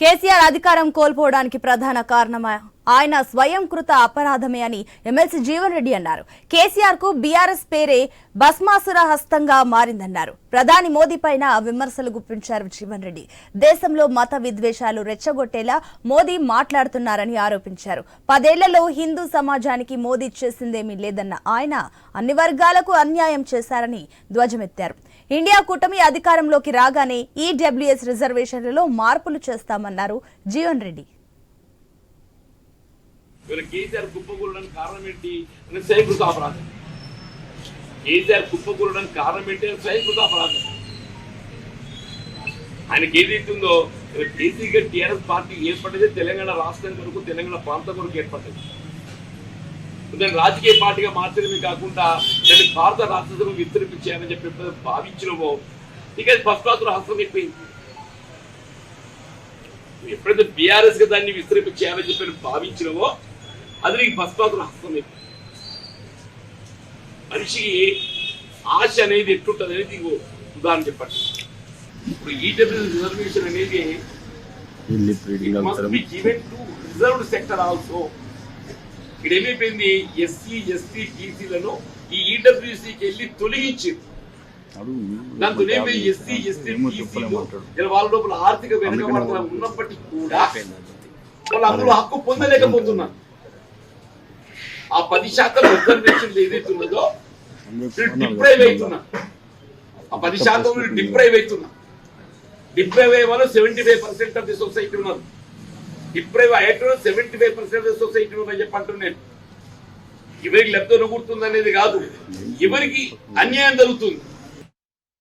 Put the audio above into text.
కేసీఆర్ అధికారం కోల్పోవడానికి ప్రధాన కారణమా ఆయన స్వయం కృత అపరాధమే అని ఎమ్మెల్సీ జీవన్ రెడ్డి అన్నారు. కేసీఆర్కు బీఆర్ఎస్ పేరే భస్మాసుర హస్తంగా మారిందన్నారు. ప్రధాని మోదీ పైన విమర్శలు గుప్పించారు జీవన్ రెడ్డి. దేశంలో మత విద్వేషాలు రెచ్చగొట్టేలా మోదీ మాట్లాడుతున్నారని ఆరోపించారు. పదేళ్ళలో హిందూ సమాజానికి మోదీ చేసిందేమీ లేదన్న ఆయన అన్ని వర్గాలకు అన్యాయం చేశారని ధ్వజమెత్తారు. ఇండియా కూటమి అధికారంలోకి రాగానే ఈడబ్ల్యూఎస్ రిజర్వేషన్లలో మార్పులు చేస్తామన్నారు జీవన్ రెడ్డి. ఇవాళ కేసీఆర్ కుప్పకూలడానికి కారణం ఏంటి అంటే సైకృత అపరాధం. కేసీఆర్ కుప్పకూలడానికి కారణం ఏంటి అంటే సైకృత అపరాధం. ఆయనకి ఏదైతుందో కేసీగా టీఆర్ఎస్ పార్టీ ఏర్పడ్డది తెలంగాణ రాష్ట్రం కొరకు తెలంగాణ ప్రాంతం కొరకు ఏర్పడ్డది. దాన్ని రాజకీయ పార్టీగా మార్చడమే కాకుండా దాన్ని భారత రాష్ట్రం విస్తరించాలని చెప్పి ఎప్పుడైతే భావించినవో ఇక అది భస్మాసుర హస్తం అయిపోయింది. ఎప్పుడైతే బీఆర్ఎస్గా దాన్ని విస్తరించాలని చెప్పి భావించినవో అది నీకు భస్మాసుర హస్తం మనిషికి ఆశ అనేది ఎట్లుంటుంది అనేది ఉదాహరణ చెప్పండి. ఇప్పుడు ఈడబ్ల్యూ రిజర్వేషన్ అనేది రిజర్వ్డ్ సెక్టర్ ఆల్సో ఇక్కడ ఏమైపోయింది? ఎస్సీ ఎస్టీ బీసీలను ఈ ఈడబ్ల్యూసీకి వెళ్ళి తొలగించి దాంతో ఎస్సీ ఎస్టీ వాళ్ళ లోపల ఆర్థిక వెనుకబడతనం ఉన్నప్పటికీ కూడా వాళ్ళు అందులో హక్కు పొందలేకపోతున్నారు. ఆ పది శాతం రిజర్వేషన్ ఏదైతే ఉన్నదో డిప్రైవ్ అవుతున్నా. ఆ పది శాతం డిప్రైవ్ అవుతున్నా. డిప్రైవ్ అయ్యే వాళ్ళు seventy five percent of the society ఉన్నారు deprive అయ్యేటో seventy five percent of the society ఉందని చెప్పంటున్నాను నేను. ఎవరికి లబ్ధి గుర్తుంది అనేది కాదు ఎవరికి అన్యాయం జరుగుతుంది?